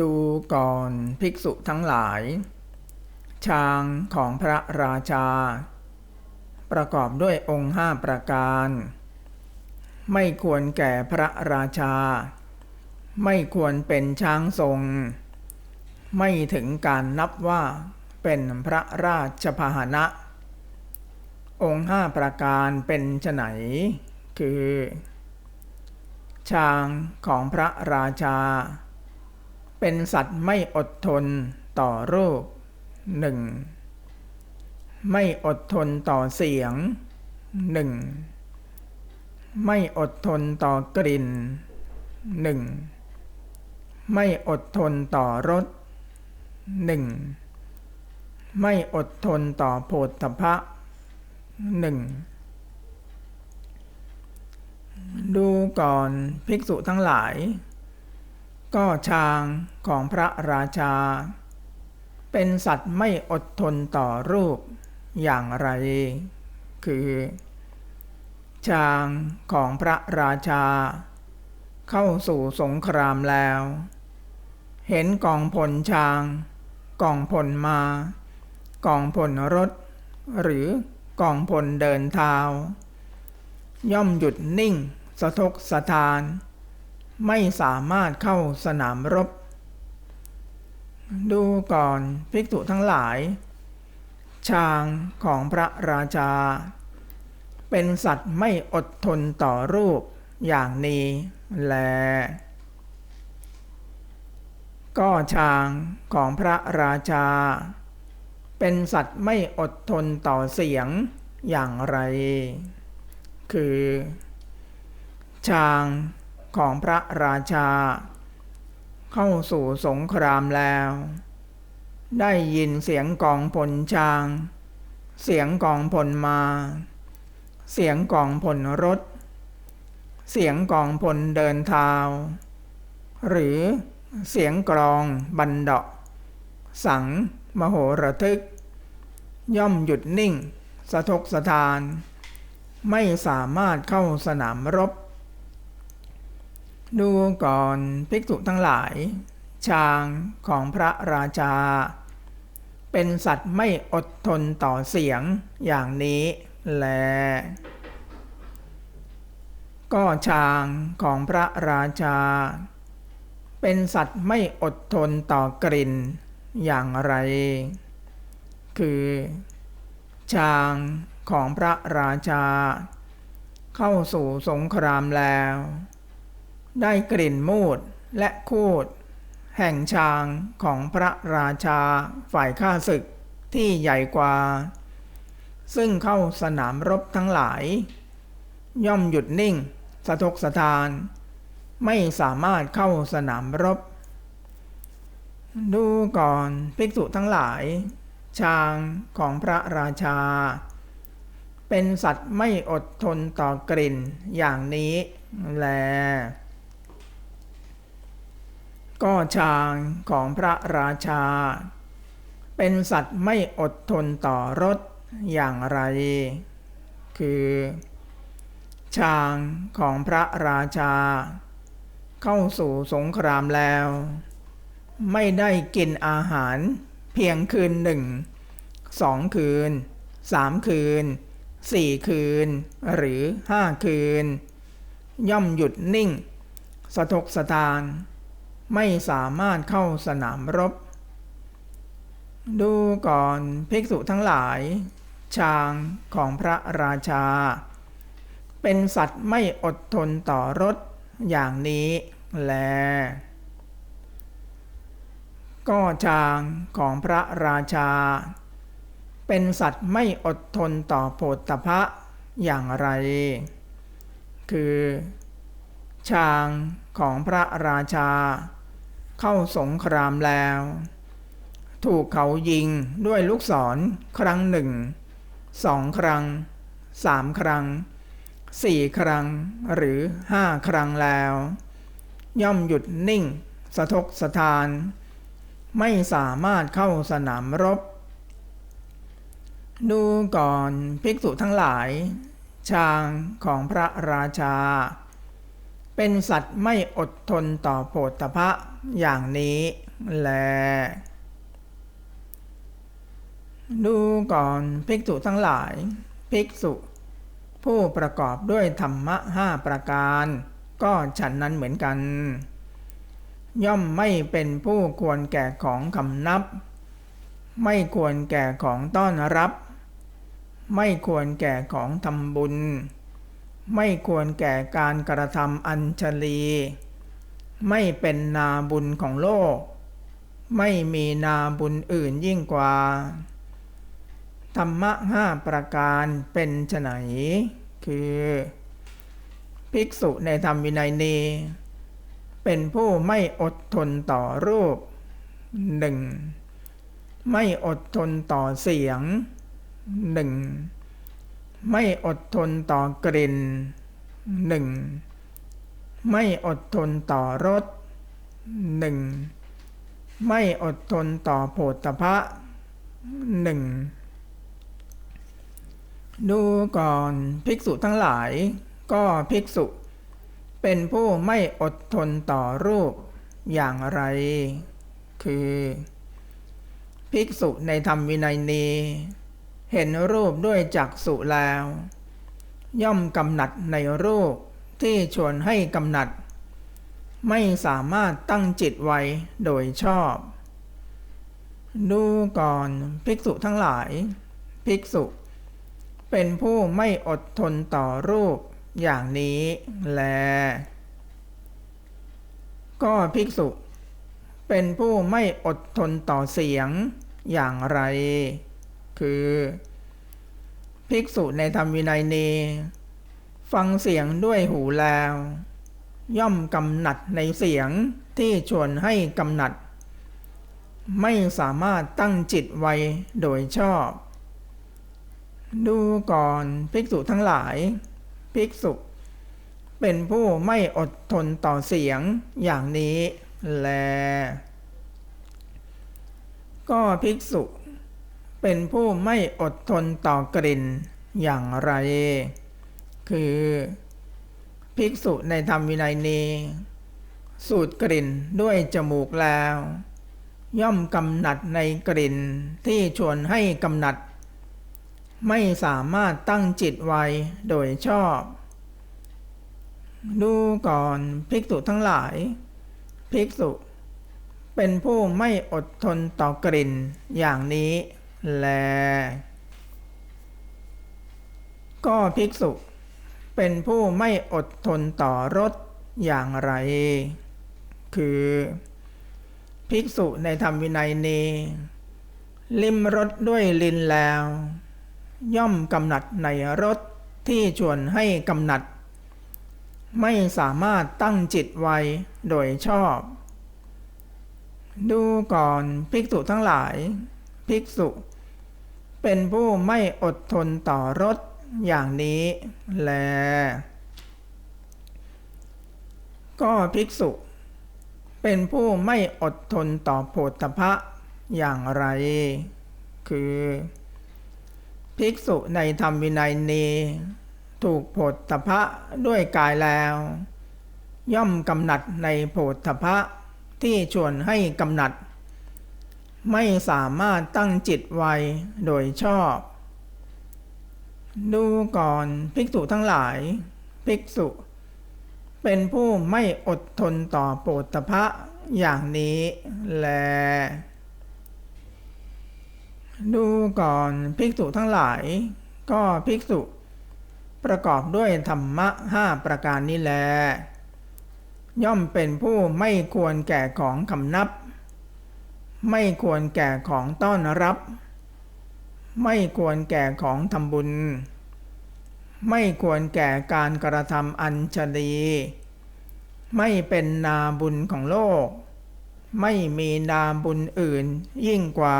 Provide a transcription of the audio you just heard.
ดูก่อนภิกษุทั้งหลาย ช้างของพระราชา ประกอบด้วยองค์ห้าประการ ไม่ควรแก่พระราชา ไม่ควรเป็นช้างทรง ไม่ถึงการนับว่าเป็นพระราชพาหนะ องค์ห้าประการเป็นไฉนคือ ช้างของพระราชา เป็นสัตว์ไม่อดทนต่อรูปหนึ่งไม่อดทนต่อเสียงหนึ่งไม่อดทนต่อกลิ่นหนึ่งไม่อดทนต่อรสหนึ่งไม่อดทนต่อโผฏฐพะหนึ่งดูก่อนภิกษุทั้งหลาย ก็ช้างของพระราชา เป็นสัตว์ไม่อดทนต่อรูปอย่างไร คือ ช้างของพระราชา เข้าสู่สงครามแล้ว เห็นกองพลช้างกองพลมา กองพลรถ หรือกองพลเดินเท้า ย่อมหยุดนิ่งสะทกสะทาน ไม่สามารถเข้าสนามรบ ดูก่อนภิกษุทั้งหลาย ช้างของพระราชา เป็นสัตว์ไม่อดทนต่อรูปอย่างนี้แล ก็ช้างของพระราชา เป็นสัตว์ไม่อดทนต่อเสียงอย่างไร คือ ช้าง ของพระราชา เข้าสู่สงครามแล้ว ได้ยินเสียงกองพลช้าง เสียงกองพลมา เสียงกองพลรถ เสียงกองพลเดินเท้า หรือเสียงกรองบันเดาะสังมโหระทึก ย่อมหยุดนิ่ง สะทกสะทาน ไม่สามารถเข้าสนามรบ ดูก่อนภิกษุทั้งหลาย ช้างของพระราชา เป็นสัตว์ไม่อดทนต่อเสียงอย่างนี้แล ก็ช้างของพระราชา เป็นสัตว์ไม่อดทนต่อกลิ่นอย่างไร คือช้างของพระราชา เข้าสู่สงครามแล้ว ได้กลิ่นมูดและคูด แห่งช้างของพระราชาฝ่ายข้าศึกที่ใหญ่กว่า ซึ่งเข้าสนามรบทั้งหลาย ย่อมหยุดนิ่ง สะทกสะทาน ไม่สามารถเข้าสนามรบ ดูก่อนภิกษุทั้งหลาย ช้างของพระราชา เป็นสัตว์ไม่อดทนต่อกลิ่นอย่างนี้แล ก็ช้างของพระราชา เป็นสัตว์ไม่อดทนต่อรสอย่างไร คือช้างของพระราชา เข้าสู่สงครามแล้ว ไม่ได้กินอาหารเพียงคืนหนึ่งสองคืนสามคืนสี่คืน หรือห้าคืน ย่อมหยุดนิ่ง สะทกสะทาน ไม่สามารถเข้าสนามรบ ดูก่อนภิกษุทั้งหลาย ช้างของพระราชา เป็นสัตว์ไม่อดทนต่อรสอย่างนี้แล ก็ช้างของพระราชา เป็นสัตว์ไม่อดทนต่อโผฏฐพะอย่างไร คือ ช้างของพระราชา เข้าสงครามแล้ว ถูกเขายิงด้วยลูกศรครั้งหนึ่งสองครั้งสามครั้งสี่ครั้งหรือห้าครั้งแล้ว ย่อมหยุดนิ่ง สะทกสะทาน ไม่สามารถเข้าสนามรบ ดูก่อนภิกษุทั้งหลาย ช้างของพระราชา เป็นสัตว์ไม่อดทนต่อโผฏฐพะอย่างนี้แล ดูก่อนภิกษุทั้งหลาย ภิกษุ ผู้ประกอบด้วยธรรมะห้าประการ ก็ฉันนั้นเหมือนกัน ย่อมไม่เป็นผู้ควรแก่ของคำนับ ไม่ควรแก่ของต้อนรับ ไม่ควรแก่ของทำบุญ ไม่ควรแก่การกระทำอัญชลี ไม่เป็นนาบุญของโลก ไม่มีนาบุญอื่นยิ่งกว่า ธรรมะห้าประการเป็นไฉนคือ ภิกษุในธรรมวินัยนี้เป็นผู้ไม่อดทนต่อรูปหนึ่งไม่อดทนต่อเสียงหนึ่ง ไม่อดทนต่อกลิ่นหนึ่งไม่อดทนต่อรสหนึ่งไม่อดทนต่อโผฏฐพะหนึ่งดูก่อนภิกษุทั้งหลาย ก็ภิกษุ เป็นผู้ไม่อดทนต่อรูปอย่างไร คือ ภิกษุในธรรมวินัยนี้ เห็นรูปด้วยจักษุแล้ว ย่อมกำหนัดในรูปที่ชวนให้กำหนัด ไม่สามารถตั้งจิตไว้โดยชอบ ดูก่อนภิกษุทั้งหลาย ภิกษุ เป็นผู้ไม่อดทนต่อรูปอย่างนี้แล ก็ภิกษุ เป็นผู้ไม่อดทนต่อเสียงอย่างไร คือ ภิกษุในธรรมวินัยนี้ ฟังเสียงด้วยหูแล้ว ย่อมกำหนัดในเสียงที่ชวนให้กำหนัด ไม่สามารถตั้งจิตไว้โดยชอบ ดูก่อนภิกษุทั้งหลาย ภิกษุ เป็นผู้ไม่อดทนต่อเสียงอย่างนี้แล ก็ภิกษุ เป็นผู้ไม่อดทนต่อกลิ่นอย่างไร คือ ภิกษุในธรรมวินัยนี้ สูดกลิ่นด้วยจมูกแล้ว ย่อมกำหนัดในกลิ่นที่ชวนให้กำหนัด ไม่สามารถตั้งจิตไว้โดยชอบ ดูก่อนภิกษุทั้งหลาย ภิกษุเป็นผู้ไม่อดทนต่อกลิ่นอย่างนี้ แล ก็ภิกษุ เป็นผู้ไม่อดทนต่อรสอย่างไร คือ ภิกษุในธรรมวินัยนี้ ลิมรสด้วยลินแล้ว ย่อมกำหนัดในรสที่ชวนให้กำหนัด ไม่สามารถตั้งจิตไว้โดยชอบ ดูก่อนภิกษุทั้งหลาย ภิกษุ เป็นผู้ไม่อดทนต่อรสอย่างนี้แล ก็ภิกษุ เป็นผู้ไม่อดทนต่อโผฏฐพะอย่างไร คือ ภิกษุในธรรมวินัยนี้ถูกโผฏฐพะด้วยกายแล้ว ย่อมกำหนัดในโผฏฐพะที่ชวนให้กำหนัด ไม่สามารถตั้งจิตไว้โดยชอบ ดูก่อนภิกษุทั้งหลาย ภิกษุ เป็นผู้ไม่อดทนต่อโผฏฐพะอย่างนี้แล ดูก่อนภิกษุทั้งหลาย ก็ภิกษุ ประกอบด้วยธรรมะห้าประการนี้แล ย่อมเป็นผู้ไม่ควรแก่ของคำนับ ไม่ควรแก่ของต้อนรับ ไม่ควรแก่ของทำบุญ ไม่ควรแก่การกระทำอัญชลี ไม่เป็นนาบุญของโลก ไม่มีนาบุญอื่นยิ่งกว่า